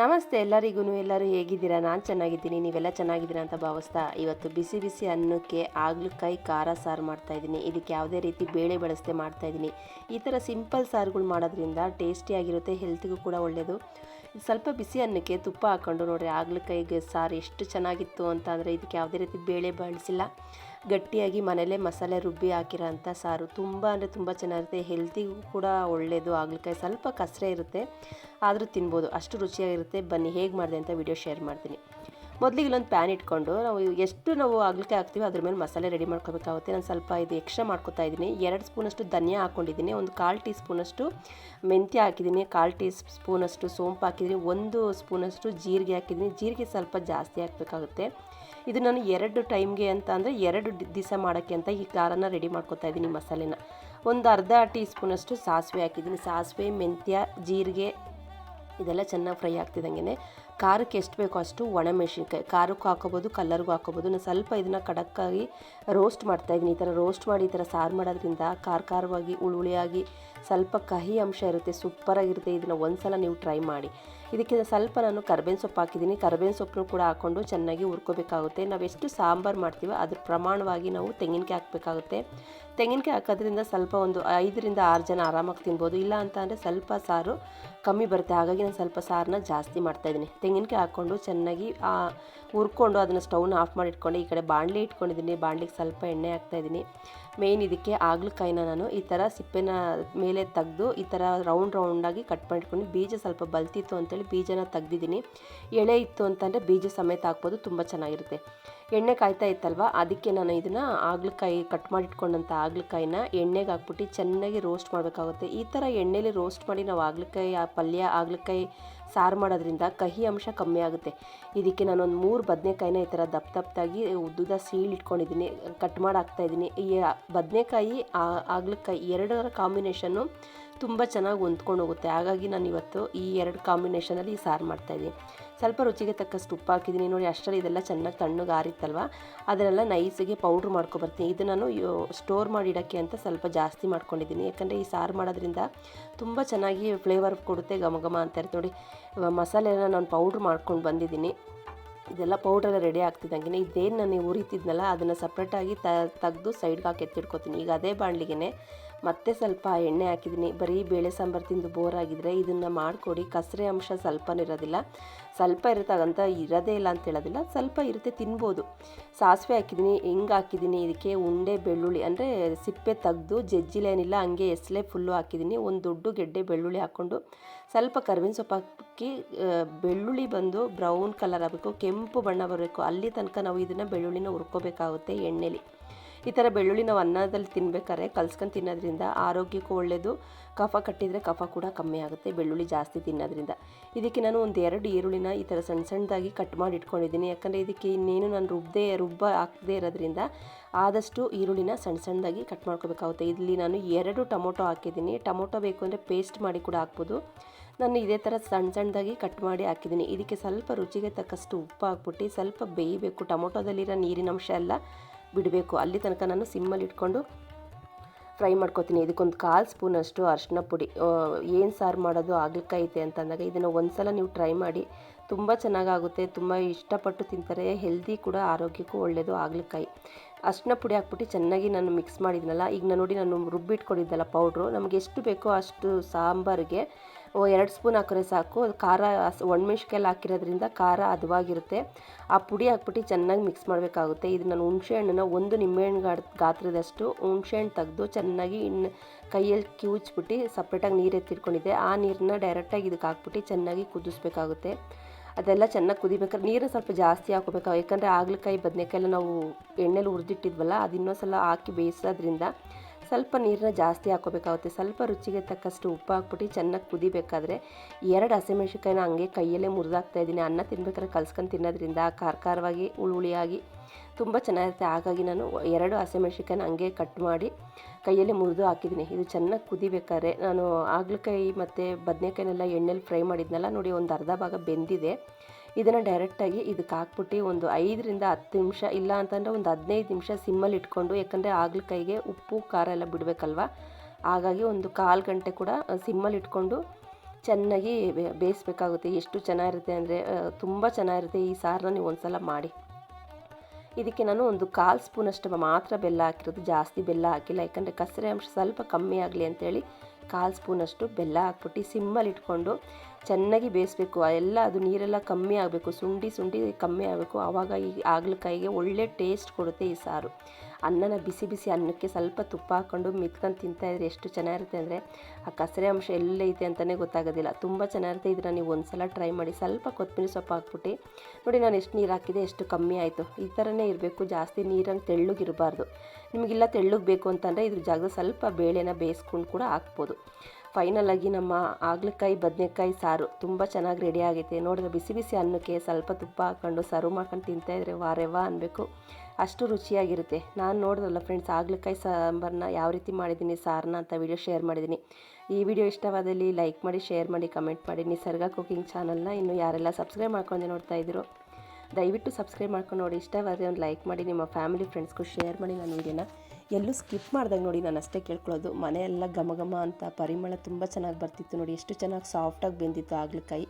ನಮಸ್ತೆ ಎಲ್ಲರಿಗೂ ಎಲ್ಲರೂ ಹೇಗಿದ್ದೀರಾ? ನಾನು ಚೆನ್ನಾಗಿದ್ದೀನಿ, ನೀವೆಲ್ಲ ಚೆನ್ನಾಗಿದ್ದೀರಾ ಅಂತ ಭಾವಿಸ್ತಾ ಇವತ್ತು ಬಿಸಿ ಬಿಸಿ ಅನ್ನಕ್ಕೆ ಆಗ್ಲಕಾಯಿ ಖಾರ ಸಾರು ಮಾಡ್ತಾಯಿದ್ದೀನಿ ಇದಕ್ಕೆ ಯಾವುದೇ ರೀತಿ ಬೇಳೆ ಬಳಸದೆ ಮಾಡ್ತಾಯಿದ್ದೀನಿ ಈ ಥರ ಸಿಂಪಲ್ ಸಾರುಗಳು ಮಾಡೋದ್ರಿಂದ ಟೇಸ್ಟಿಯಾಗಿರುತ್ತೆ ಹೆಲ್ತಿಗೂ ಕೂಡ ಒಳ್ಳೆಯದು ಸ್ವಲ್ಪ ಬಿಸಿ ಅನ್ನಕ್ಕೆ ತುಪ್ಪ ಹಾಕ್ಕೊಂಡು ನೋಡಿರಿ ಆಗ್ಲಕಾಯಿಗೆ ಸಾರು ಎಷ್ಟು ಚೆನ್ನಾಗಿತ್ತು ಅಂತ ಅಂದರೆ ಇದಕ್ಕೆ ಯಾವುದೇ ರೀತಿ ಬೇಳೆ ಬಳಸಿಲ್ಲ. ಗಟ್ಟಿಯಾಗಿ ಮನೇಲೇ ಮಸಾಲೆ ರುಬ್ಬಿ ಹಾಕಿರೋ ಅಂಥ ಸಾರು. ತುಂಬ ಅಂದರೆ ತುಂಬ ಚೆನ್ನಾಗಿರುತ್ತೆ. ಹೆಲ್ತಿಗೂ ಕೂಡ ಒಳ್ಳೆಯದು ಆಗ್ಲಕಾಯಿ ಸ್ವಲ್ಪ ಕಸರೆ ಇರುತ್ತೆ. ಆದರೂ ತಿನ್ಬೋದು. ಅಷ್ಟು ರುಚಿಯಾಗಿರುತ್ತೆ. ಬನ್ನಿ, ಹೇಗೆ ಮಾಡಿದೆ ಅಂತ ವಿಡಿಯೋ ಶೇರ್ ಮಾಡ್ತೀನಿ. ಮೊದಲಿಗೆ ಇಲ್ಲೊಂದು ಪ್ಯಾನ್ ಇಟ್ಕೊಂಡು ನಾವು ಎಷ್ಟು ನಾವು ಆಗ್ಲಿಕ್ಕೆ ಹಾಕ್ತೀವಿ ಅದ್ರ ಮೇಲೆ ಮಸಾಲೆ ರೆಡಿ ಮಾಡ್ಕೋಬೇಕಾಗುತ್ತೆ ನಾನು ಸ್ವಲ್ಪ ಇದು ಎಕ್ಸ್ಟ್ರಾ ಮಾಡ್ಕೊತಾ ಇದ್ದೀನಿ. ಎರಡು ಸ್ಪೂನಷ್ಟು ಧನಿಯಾ ಹಾಕ್ಕೊಂಡಿದ್ದೀನಿ ಒಂದು ಕಾಲು ಟೀ ಸ್ಪೂನಷ್ಟು ಮೆಂತ್ಯ ಹಾಕಿದ್ದೀನಿ. ಕಾಲು ಟೀ ಸ್ಪೂನಷ್ಟು ಸೋಂಪು ಹಾಕಿದ್ದೀನಿ. ಒಂದು ಸ್ಪೂನಷ್ಟು ಜೀರಿಗೆ ಹಾಕಿದ್ದೀನಿ. ಜೀರಿಗೆ ಸ್ವಲ್ಪ ಜಾಸ್ತಿ ಹಾಕಬೇಕಾಗುತ್ತೆ. ಇದು ನಾನು ಎರಡು ಟೈಮ್ಗೆ ಅಂತ ಅಂದರೆ ಎರಡು ದಿವಸ ಮಾಡೋಕ್ಕೆ ಅಂತ ಈ ಖಾರನ ರೆಡಿ ಮಾಡ್ಕೊತಾ ಇದ್ದೀನಿ ಮಸಾಲೆನ. ಒಂದು ಅರ್ಧ ಟೀ ಸ್ಪೂನಷ್ಟು ಸಾಸಿವೆ ಹಾಕಿದ್ದೀನಿ. ಸಾಸಿವೆ, ಮೆಂತ್ಯ, ಜೀರಿಗೆ, ಇದೆಲ್ಲ ಚೆನ್ನಾಗಿ ಫ್ರೈ ಆಗ್ತಿದ್ದಂಗೆ ಖಾರಕ್ಕೆ ಎಷ್ಟು ಬೇಕೋ ಅಷ್ಟು ಒಣಮೆಣಸಿನ್ಕಾಯಿ ಖಾರಕ್ಕೂ ಹಾಕೋಬೋದು, ಕಲ್ಲರ್ಗೂ ಹಾಕೋಬೋದು. ನಾನು ಸ್ವಲ್ಪ ಇದನ್ನು ಖಡಕ್ಕಾಗಿ ರೋಸ್ಟ್ ಮಾಡ್ತಾಯಿದ್ದೀನಿ ಈ ಥರ ರೋಸ್ಟ್ ಮಾಡಿ, ಈ ಥರ ಸಾರು ಮಾಡೋದ್ರಿಂದ ಖಾರ ಖಾರವಾಗಿ ಹುಳುಳಿಯಾಗಿ ಸ್ವಲ್ಪ ಕಹಿ ಅಂಶ ಇರುತ್ತೆ ಸೂಪರಾಗಿರುತ್ತೆ ಇದನ್ನು ಒಂದು ಸಲ ನೀವು ಟ್ರೈ ಮಾಡಿ. ಇದಕ್ಕೆ ಸ್ವಲ್ಪ ನಾನು ಕರ್ಬೇವಿನ ಸೊಪ್ಪು ಹಾಕಿದ್ದೀನಿ. ಕರ್ಬೇವಿನ ಸೊಪ್ಪನ್ನು ಕೂಡ ಹಾಕ್ಕೊಂಡು ಚೆನ್ನಾಗಿ ಹುರ್ಕೋಬೇಕಾಗುತ್ತೆ. ನಾವು ಎಷ್ಟು ಸಾಂಬಾರು ಮಾಡ್ತೀವೋ ಅದ್ರ ಪ್ರಮಾಣವಾಗಿ ನಾವು ತೆಂಗಿನಕಾಯಿ ಹಾಕಬೇಕಾಗುತ್ತೆ. ತೆಂಗಿನಕಾಯಿ ಹಾಕೋದ್ರಿಂದ ಸ್ವಲ್ಪ ಒಂದು ಐದರಿಂದ ಆರು ಜನ ಆರಾಮಾಗಿ ತಿನ್ಬೋದು. ಇಲ್ಲ ಅಂತ ಸ್ವಲ್ಪ ಸಾರು ಕಮ್ಮಿ ಬರುತ್ತೆ. ಹಾಗಾಗಿ ನಾನು ಸ್ವಲ್ಪ ಸಾರನ್ನ ಜಾಸ್ತಿ ಮಾಡ್ತಾಯಿದ್ದೀನಿ ತೆಂಗಿನಕಾಯಿ ಹಾಕ್ಕೊಂಡು ಚೆನ್ನಾಗಿ ಹುರ್ಕೊಂಡು ಅದನ್ನು ಸ್ಟೌನ್ ಆಫ್ ಮಾಡಿ ಇಟ್ಕೊಂಡು ಈ ಕಡೆ ಬಾಣಲಿ ಇಟ್ಕೊಂಡಿದ್ದೀನಿ. ಬಾಣಲಿಗೆ ಸ್ವಲ್ಪ ಎಣ್ಣೆ ಹಾಕ್ತಾಯಿದ್ದೀನಿ ಮೇಯ್ನ್ ಇದಕ್ಕೆ ಆಗ್ಲಕಾಯಿನ ನಾನು ಈ ಥರ ಸಿಪ್ಪೆನ ಮೇಲೆ ತೆಗೆದು, ಈ ಥರ ರೌಂಡ್ ರೌಂಡಾಗಿ ಕಟ್ ಮಾಡಿಟ್ಕೊಂಡು ಬೀಜ ಸ್ವಲ್ಪ ಬಲ್ತಿತ್ತು ಅಂತೇಳಿ ಬೀಜನ ತೆಗ್ದಿದ್ದೀನಿ. ಎಳೆ ಇತ್ತು ಅಂತಂದರೆ ಬೀಜ ಸಮೇತ ಹಾಕ್ಬೋದು, ತುಂಬ ಚೆನ್ನಾಗಿರುತ್ತೆ. ಎಣ್ಣೆ ಕಾಯ್ತಾ ಇತ್ತಲ್ವ? ಅದಕ್ಕೆ ನಾನು ಇದನ್ನು ಆಗ್ಲಕಾಯಿ ಕಟ್ ಮಾಡಿಟ್ಕೊಂಡಂಥ ಆಗ್ಲಕಾಯಿನ ಎಣ್ಣೆಗೆ ಹಾಕ್ಬಿಟ್ಟು ಚೆನ್ನಾಗಿ ರೋಸ್ಟ್ ಮಾಡಬೇಕಾಗುತ್ತೆ. ಈ ಥರ ಎಣ್ಣೆಲಿ ರೋಸ್ಟ್ ಮಾಡಿ ನಾವು ಆಗ್ಲಕಾಯಿ, ಆ ಪಲ್ಯ, ಆಗ್ಲಕಾಯಿ ಸಾರು ಮಾಡೋದ್ರಿಂದ ಕಹಿ ಅಂಶ ಕಮ್ಮಿ ಆಗುತ್ತೆ. ಇದಕ್ಕೆ ನಾನೊಂದು ಮೂರು ಬದನೆಕಾಯಿನ ಈ ಥರ ದಪ್ಪ ದಪ್ಪದಾಗಿ ಉದ್ದುದ ಸೀಳು ಇಟ್ಕೊಂಡಿದ್ದೀನಿ. ಕಟ್ ಮಾಡಿ ಹಾಕ್ತಾಯಿದ್ದೀನಿ ಈ ಬದನೆಕಾಯಿ ಆಗ್ಲಕಾಯಿ ಎರಡರ ಕಾಂಬಿನೇಷನ್ನು ತುಂಬ ಚೆನ್ನಾಗಿ ಹೊಂದ್ಕೊಂಡು ಹೋಗುತ್ತೆ. ಹಾಗಾಗಿ ನಾನು ಇವತ್ತು ಈ ಎರಡು ಕಾಂಬಿನೇಷನಲ್ಲಿ ಈ ಸಾರು ಮಾಡ್ತಾಯಿದ್ದೀನಿ ಸ್ವಲ್ಪ ರುಚಿಗೆ ತಕ್ಕಷ್ಟು ಉಪ್ಪು ಹಾಕಿದ್ದೀನಿ. ನೋಡಿ, ಅಷ್ಟರಲ್ಲಿ ಇದೆಲ್ಲ ಚೆನ್ನಾಗಿ ತಣ್ಣಗೆ ಆರಿತ್ತಲ್ವ ಅದನ್ನೆಲ್ಲ ನೈಸಿಗೆ ಪೌಡ್ರ್ ಮಾಡ್ಕೊಬರ್ತೀನಿ ಇದು ನಾನು ಸ್ಟೋರ್ ಮಾಡಿ ಇಡೋಕ್ಕೆ ಅಂತ ಸ್ವಲ್ಪ ಜಾಸ್ತಿ ಮಾಡ್ಕೊಂಡಿದ್ದೀನಿ. ಯಾಕಂದರೆ ಈ ಸಾರು ಮಾಡೋದ್ರಿಂದ ತುಂಬ ಚೆನ್ನಾಗಿ ಫ್ಲೇವರ್ ಕೊಡುತ್ತೆ ಘಮ ಘಮ ಅಂತ ಇರುತ್ತೆ. ನೋಡಿ ಮಸಾಲೆನ ನಾನು ಪೌಡ್ರ್ ಮಾಡ್ಕೊಂಡು ಬಂದಿದ್ದೀನಿ. ಇದೆಲ್ಲ ಪೌಡ್ರೆಲ್ಲ ರೆಡಿ ಆಗ್ತಿದ್ದಂಗೆ ಇದೇನು ನಾನು ಉರಿತಿದ್ನಲ್ಲ ಅದನ್ನು ಸಪ್ರೇಟಾಗಿ ತೆಗೆದು ಸೈಡ್ಗೆ ಹಾಕಿ ಎತ್ತಿಡ್ಕೊತೀನಿ ಈಗ ಅದೇ ಬಾಣಲಿಗೆ ಮತ್ತೆ ಸ್ವಲ್ಪ ಎಣ್ಣೆ ಹಾಕಿದ್ದೀನಿ. ಬರೀ ಬೇಳೆ ಸಾಂಬಾರು ತಿಂದು ಬೋರ್ ಆಗಿದ್ರೆ ಇದನ್ನು ಮಾಡಿಕೊಡಿ. ಕಸರೆ ಅಂಶ ಸ್ವಲ್ಪನೂ ಇರೋದಿಲ್ಲ. ಸ್ವಲ್ಪ ಇರುತ್ತೆ ಹಾಗಂತ ಇರೋದೇ ಇಲ್ಲ ಅಂತ ಹೇಳೋದಿಲ್ಲ. ಸ್ವಲ್ಪ ಇರುತ್ತೆ ತಿನ್ಬೋದು. ಸಾಸಿವೆ ಹಾಕಿದ್ದೀನಿ, ಹಿಂಗೆ ಹಾಕಿದ್ದೀನಿ. ಇದಕ್ಕೆ ಉಂಡೆ, ಬೆಳ್ಳುಳ್ಳಿ ಅಂದರೆ ಸಿಪ್ಪೆ ತೆಗೆದು ಜಜ್ಜಿಲೇನಿಲ್ಲ ಹಂಗೆ ಎಸ್ಲೆ ಫುಲ್ಲು ಹಾಕಿದ್ದೀನಿ. ಒಂದು ದೊಡ್ಡ ಗೆಡ್ಡೆ ಬೆಳ್ಳುಳ್ಳಿ ಹಾಕ್ಕೊಂಡು ಸ್ವಲ್ಪ ಕರ್ಬೇವಿನ ಸೊಪ್ಪು ಹಾಕಿ ಬೆಳ್ಳುಳ್ಳಿ ಬಂದು ಬ್ರೌನ್ ಕಲರ್ ಆಗಬೇಕು, ಕೆಂಪು ಬಣ್ಣ ಬರಬೇಕು. ಅಲ್ಲಿ ತನಕ ನಾವು ಇದನ್ನು ಬೆಳ್ಳುಳ್ಳಿನ ಹುರ್ಕೋಬೇಕಾಗುತ್ತೆ ಎಣ್ಣೆಲಿ. ಈ ಥರ ಬೆಳ್ಳುಳ್ಳಿ ನಾವು ಅನ್ನದಲ್ಲಿ ತಿನ್ಬೇಕಾದ್ರೆ ಕಲ್ಸ್ಕೊಂಡು ತಿನ್ನೋದ್ರಿಂದ ಆರೋಗ್ಯಕ್ಕೂ ಒಳ್ಳೆಯದು ಕಫ ಕಟ್ಟಿದರೆ ಕಫ ಕೂಡ ಕಮ್ಮಿ ಆಗುತ್ತೆ, ಬೆಳ್ಳುಳ್ಳಿ ಜಾಸ್ತಿ ತಿನ್ನೋದ್ರಿಂದ. ಇದಕ್ಕೆ ನಾನು ಒಂದು ಎರಡು ಈರುಳ್ಳಿನ ಈ ಥರ ಸಣ್ಣ ಸಣ್ಣದಾಗಿ ಕಟ್ ಮಾಡಿ ಇಟ್ಕೊಂಡಿದ್ದೀನಿ ಯಾಕಂದರೆ ಇದಕ್ಕೆ ಇನ್ನೇನು ನಾನು ರುಬ್ಬದೆ ರುಬ್ಬ ಹಾಕದೇ ಇರೋದ್ರಿಂದ ಆದಷ್ಟು ಈರುಳ್ಳಿನ ಸಣ್ಣ ಸಣ್ಣದಾಗಿ ಕಟ್ ಮಾಡ್ಕೋಬೇಕಾಗುತ್ತೆ. ಇಲ್ಲಿ ನಾನು ಎರಡು ಟೊಮೊಟೊ ಹಾಕಿದ್ದೀನಿ. ಟೊಮೊಟೊ ಬೇಕು ಅಂದರೆ ಪೇಸ್ಟ್ ಮಾಡಿ ಕೂಡ ಹಾಕ್ಬೋದು. ನಾನು ಇದೇ ಥರ ಸಣ್ಣ ಸಣ್ಣದಾಗಿ ಕಟ್ ಮಾಡಿ ಹಾಕಿದ್ದೀನಿ. ಇದಕ್ಕೆ ಸ್ವಲ್ಪ ರುಚಿಗೆ ತಕ್ಕಷ್ಟು ಉಪ್ಪು ಹಾಕ್ಬಿಟ್ಟು ಸ್ವಲ್ಪ ಬೇಯಬೇಕು. ಟೊಮೊಟೊದಲ್ಲಿರೋ ನೀರಿನಂಶ ಎಲ್ಲ ಬಿಡಬೇಕು. ಅಲ್ಲಿ ತನಕ ನಾನು ಸಿಮ್ಮಲ್ಲಿ ಇಟ್ಕೊಂಡು ಫ್ರೈ ಮಾಡ್ಕೊತೀನಿ. ಇದಕ್ಕೊಂದು ಕಾಲು ಸ್ಪೂನಷ್ಟು ಅರಿಶಿನ ಪುಡಿ ಏನು ಸಾರು ಮಾಡೋದು ಆಗ್ಲಿಕಾಯಿ ಐತೆ ಅಂತಂದಾಗ ಇದನ್ನು ಒಂದು ಸಲ ನೀವು ಟ್ರೈ ಮಾಡಿ, ತುಂಬ ಚೆನ್ನಾಗಾಗುತ್ತೆ, ತುಂಬ ಇಷ್ಟಪಟ್ಟು ತಿಂತಾರೆ ಹೆಲ್ದಿ ಕೂಡ ಆರೋಗ್ಯಕ್ಕೂ ಒಳ್ಳೆಯದು ಆಗ್ಲಿಕ್ಕಾಯಿ ಅರಿಶಿನ ಪುಡಿ ಹಾಕ್ಬಿಟ್ಟು ಚೆನ್ನಾಗಿ ನಾನು ಮಿಕ್ಸ್ ಮಾಡಿದ್ನಲ್ಲ, ಈಗ ನಾನು ನೋಡಿ ನಾನು ರುಬ್ಬಿಟ್ಕೊಂಡಿದ್ದಲ್ಲ ಪೌಡ್ರು ನಮಗೆ ಎಷ್ಟು ಬೇಕೋ ಅಷ್ಟು ಸಾಂಬಾರಿಗೆ ಎರಡು ಸ್ಪೂನ್ ಹಾಕಿದ್ರೆ ಸಾಕು. ಅದು ಖಾರ ಒಣಮೆಣ್ಸಿಕಾಯಲ್ಲಿ ಹಾಕಿರೋದ್ರಿಂದ ಖಾರ ಹದವಾಗಿರುತ್ತೆ. ಆ ಪುಡಿ ಹಾಕ್ಬಿಟ್ಟು ಚೆನ್ನಾಗಿ ಮಿಕ್ಸ್ ಮಾಡಬೇಕಾಗುತ್ತೆ. ಇದು ನಾನು ಹುಣಸೆ ಹಣ್ಣನ್ನು ಒಂದು ನಿಂಬೆಹಣ್ಣು ಗಾತ್ರದಷ್ಟು ಹುಣಸೆ ಹಣ್ಣು ತೆಗೆದು ಚೆನ್ನಾಗಿ ಇನ್ನು ಕೈಯಲ್ಲಿ ಕಿವುಚ್ಬಿಟ್ಟು ಸಪ್ರೇಟಾಗಿ ನೀರು ಎತ್ತಿಟ್ಕೊಂಡಿದ್ದೆ. ಆ ನೀರನ್ನ ಡೈರೆಕ್ಟಾಗಿ ಇದಕ್ಕೆ ಹಾಕ್ಬಿಟ್ಟು ಚೆನ್ನಾಗಿ ಕುದಿಸ್ಬೇಕಾಗುತ್ತೆ. ಅದೆಲ್ಲ ಚೆನ್ನಾಗಿ ಕುದಿಬೇಕಾದ್ರೆ ನೀರು ಸ್ವಲ್ಪ ಜಾಸ್ತಿ ಹಾಕೋಬೇಕು ಯಾಕಂದರೆ ಆಗ್ಲಕಾಯಿ ಬದನೆಕಾಯಿಲ್ಲ ನಾವು ಎಣ್ಣೆಲಿ ಹುರಿದಿಟ್ಟಿದ್ವಲ್ಲ, ಅದು ಇನ್ನೊಂದ್ಸಲ ಹಾಕಿ ಬೇಯಿಸೋದ್ರಿಂದ ಸ್ವಲ್ಪ ನೀರನ್ನ ಜಾಸ್ತಿ ಹಾಕೋಬೇಕಾಗುತ್ತೆ ಸ್ವಲ್ಪ ರುಚಿಗೆ ತಕ್ಕಷ್ಟು ಉಪ್ಪು ಹಾಕ್ಬಿಟ್ಟು ಚೆನ್ನಾಗಿ ಕುದಿಬೇಕಾದ್ರೆ ಎರಡು ಹಸಿಮೆಣ್ಸಿಕಾಯಿನ ಹಂಗೆ ಕೈಯಲ್ಲೇ ಮುರಿದಾಗ್ತಾ ಇದ್ದೀನಿ. ಅನ್ನ ತಿನ್ಬೇಕಾದ್ರೆ ಕಲ್ಸ್ಕೊಂಡು ತಿನ್ನೋದ್ರಿಂದ ಖಾರ ಖಾರವಾಗಿ ಹುಳುಳಿಯಾಗಿ ತುಂಬ ಚೆನ್ನಾಗಿರುತ್ತೆ. ಹಾಗಾಗಿ ನಾನು ಎರಡು ಹಸಿಮೆಣ್ಸಿಕಾಯಿನ ಹಂಗೆ ಕಟ್ ಮಾಡಿ ಕೈಯಲ್ಲಿ ಮುರಿದು ಹಾಕಿದ್ದೀನಿ. ಇದು ಚೆನ್ನಾಗಿ ಕುದಿಬೇಕಾದ್ರೆ ನಾನು ಹಾಗಲಕಾಯಿ ಮತ್ತು ಬದನೆಕಾಯಿನೆಲ್ಲ ಎಣ್ಣೆಲಿ ಫ್ರೈ ಮಾಡಿದ್ನಲ್ಲ, ನೋಡಿ ಒಂದು ಅರ್ಧ ಭಾಗ ಬೆಂದಿದೆ. ಇದನ್ನು ಡೈರೆಕ್ಟಾಗಿ ಇದಕ್ಕೆ ಹಾಕ್ಬಿಟ್ಟು ಒಂದು ಐದರಿಂದ ಹತ್ತು ನಿಮಿಷ, ಇಲ್ಲ ಅಂತಂದರೆ ಒಂದು ಹದಿನೈದು ನಿಮಿಷ ಸಿಮ್ಮಲ್ಲಿ ಇಟ್ಕೊಂಡು, ಯಾಕಂದರೆ ಹಾಗಲಕಾಯಿಗೆ ಉಪ್ಪು, ಖಾರ ಎಲ್ಲ ಬಿಡಬೇಕಲ್ವ? ಹಾಗಾಗಿ ಒಂದು ಕಾಲು ಗಂಟೆ ಕೂಡ ಸಿಮ್ಮಲ್ಲಿ ಇಟ್ಕೊಂಡು ಚೆನ್ನಾಗಿ ಬೇಯಿಸ್ಬೇಕಾಗುತ್ತೆ. ಎಷ್ಟು ಚೆನ್ನಾಗಿರುತ್ತೆ ಅಂದರೆ ತುಂಬ ಚೆನ್ನಾಗಿರುತ್ತೆ. ಈ ಸಾರನ್ನ ನೀವು ಒಂದ್ಸಲ ಮಾಡಿ. ಇದಕ್ಕೆ ನಾನು ಒಂದು ಕಾಲು ಸ್ಪೂನಷ್ಟು ಮಾತ್ರ ಬೆಲ್ಲ ಹಾಕಿರೋದು. ಜಾಸ್ತಿ ಬೆಲ್ಲ ಹಾಕಿಲ್ಲ. ಯಾಕಂದರೆ ಕಸರೆ ಅಂಶ ಸ್ವಲ್ಪ ಕಮ್ಮಿ ಆಗಲಿ ಅಂತೇಳಿ ಕಾಲು ಸ್ಪೂನಷ್ಟು ಬೆಲ್ಲ ಹಾಕ್ಬಿಟ್ಟು ಸಿಮ್ಮಲ್ಲಿ ಇಟ್ಕೊಂಡು ಚೆನ್ನಾಗಿ ಬೇಯಿಸ್ಬೇಕು. ಎಲ್ಲ ಅದು ನೀರೆಲ್ಲ ಕಮ್ಮಿ ಆಗಬೇಕು. ಸುಂಡಿ ಸುಂಡಿ ಕಮ್ಮಿ ಆಗಬೇಕು. ಆವಾಗ ಈ ಹಾಗಲಕಾಯಿಗೆ ಒಳ್ಳೆ ಟೇಸ್ಟ್ ಕೊಡುತ್ತೆ ಈ ಸಾರು. ಅನ್ನನ ಬಿಸಿ ಬಿಸಿ ಅನ್ನಕ್ಕೆ ಸ್ವಲ್ಪ ತುಪ್ಪ ಹಾಕ್ಕೊಂಡು ಮಿತ್ಕೊಂಡು ತಿಂತಾಯಿದ್ರೆ ಎಷ್ಟು ಚೆನ್ನಾಗಿರುತ್ತೆ ಅಂದರೆ ಆ ಕಸರೆ ಅಂಶ ಎಲ್ಲೈತೆ ಅಂತಲೇ ಗೊತ್ತಾಗೋದಿಲ್ಲ. ತುಂಬ ಚೆನ್ನಾಗಿರುತ್ತೆ. ಇದನ್ನು ನೀವು ಒಂದು ಸಲ ಟ್ರೈ ಮಾಡಿ. ಸ್ವಲ್ಪ ಕೊತ್ತಂಬರಿ ಸೊಪ್ಪು ಹಾಕ್ಬಿಟ್ಟು ನೋಡಿ ನಾನು ಎಷ್ಟು ನೀರು ಹಾಕಿದೆ, ಎಷ್ಟು ಕಮ್ಮಿ ಆಯಿತು. ಈ ಥರನೇ ಇರಬೇಕು. ಜಾಸ್ತಿ ನೀರಂಗೆ ತೆಳ್ಳಗಿರಬಾರ್ದು. ನಿಮಗೆಲ್ಲ ತೆಳ್ಳಗೆ ಬೇಕು ಅಂತಂದರೆ ಇದ್ರ ಜಾಗದಲ್ಲಿ ಸ್ವಲ್ಪ ಬೇಳೆನ ಬೇಯಿಸ್ಕೊಂಡು ಕೂಡ ಹಾಕ್ಬೋದು. ಫೈನಲ್ ಆಗಿ ನಮ್ಮ ಹಾಗಲಕಾಯಿ ಬದನೆಕಾಯಿ ಸಾರು ತುಂಬ ಚೆನ್ನಾಗಿ ರೆಡಿ ಆಗೈತೆ. ನೋಡಿದ್ರೆ ಬಿಸಿ ಬಿಸಿ ಅನ್ನಕ್ಕೆ ಸ್ವಲ್ಪ ತುಪ್ಪ ಹಾಕ್ಕೊಂಡು ಸರ್ವ್ ಮಾಡ್ಕೊಂಡು ತಿಂತಾಯಿದ್ರೆ ವಾರೆವ ಅನ್ನಬೇಕು ಅಷ್ಟು ರುಚಿಯಾಗಿರುತ್ತೆ. ನಾನು ನೋಡಿದ್ರಲ್ಲ ಫ್ರೆಂಡ್ಸ್ ಹಾಗಲಕಾಯಿ ಸಾಂಬಾರನ್ನ ಯಾವ ರೀತಿ ಮಾಡಿದ್ದೀನಿ ಸಾರನ್ನ ಅಂತ ವಿಡಿಯೋ ಶೇರ್ ಮಾಡಿದ್ದೀನಿ. ಈ ವಿಡಿಯೋ ಇಷ್ಟವಾದಲ್ಲಿ ಲೈಕ್ ಮಾಡಿ ಶೇರ್ ಮಾಡಿ ಕಮೆಂಟ್ ಮಾಡಿ. ನಿಸರ್ಗ ಕುಕಿಂಗ್ ಚಾನಲ್ನ ಇನ್ನು ಯಾರೆಲ್ಲ ಸಬ್ಸ್ಕ್ರೈಬ್ ಮಾಡ್ಕೊಂಡು ನೋಡ್ತಾ ಇದ್ದೀರೋ, ದಯವಿಟ್ಟು ಸಬ್ಸ್ಕ್ರೈಬ್ ಮಾಡ್ಕೊಂಡು ನೋಡಿ. ಇಷ್ಟವಾದರೆ ಒಂದು ಲೈಕ್ ಮಾಡಿ, ನಿಮ್ಮ ಫ್ಯಾಮಿಲಿ ಫ್ರೆಂಡ್ಸ್ಗೂ ಶೇರ್ ಮಾಡಿ ನಾನು ವೀಡಿಯೋನ ಎಲ್ಲೂ ಸ್ಕಿಪ್ ಮಾಡ್ದಂಗೆ ನೋಡಿ ನಾನು ಅಷ್ಟೇ ಕೇಳ್ಕೊಳ್ಳೋದು. ಮನೆಯೆಲ್ಲ ಘಮ ಘಮ ಅಂತ ಪರಿಮಳ ತುಂಬ ಚೆನ್ನಾಗಿ ಬರ್ತಿತ್ತು ನೋಡಿ. ಎಷ್ಟು ಚೆನ್ನಾಗಿ ಸಾಫ್ಟಾಗಿ ಬೆಂದಿತ್ತು ಹಾಗಲಕಾಯಿ.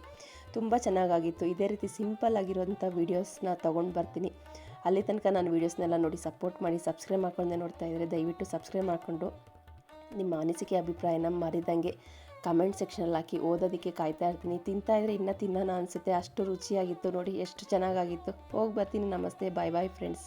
ತುಂಬ ಚೆನ್ನಾಗಾಗಿತ್ತು. ಇದೇ ರೀತಿ ಸಿಂಪಲ್ ಆಗಿರುವಂಥ ವೀಡಿಯೋಸ್ನ ತೊಗೊಂಡು ಬರ್ತೀನಿ. ಅಲ್ಲಿ ತನಕ ನಾನು ವೀಡಿಯೋಸ್ನೆಲ್ಲ ನೋಡಿ ಸಪೋರ್ಟ್ ಮಾಡಿ ಸಬ್ಸ್ಕ್ರೈಬ್ ಮಾಡ್ಕೊಂಡೆ ನೋಡ್ತಾ ಇದ್ದರೆ ದಯವಿಟ್ಟು ಸಬ್ಸ್ಕ್ರೈಬ್ ಮಾಡಿಕೊಂಡು ನಿಮ್ಮ ಅನಿಸಿಕೆ, ಅಭಿಪ್ರಾಯನ ಮರಿದಂಗೆ ಕಮೆಂಟ್ ಸೆಕ್ಷನಲ್ಲಿ ಹಾಕಿ. ಓದೋದಕ್ಕೆ ಕಾಯ್ತಾ ಇರ್ತೀನಿ. ತಿಂತಾ ಇನ್ನೂ ತಿನ್ನೋಣ ಅನಿಸುತ್ತೆ. ಅಷ್ಟು ರುಚಿಯಾಗಿತ್ತು ನೋಡಿ. ಎಷ್ಟು ಚೆನ್ನಾಗಾಗಿತ್ತು. ಹೋಗಿ ಬರ್ತೀನಿ. ನಮಸ್ತೆ. ಬಾಯ್ ಬಾಯ್ ಫ್ರೆಂಡ್ಸ್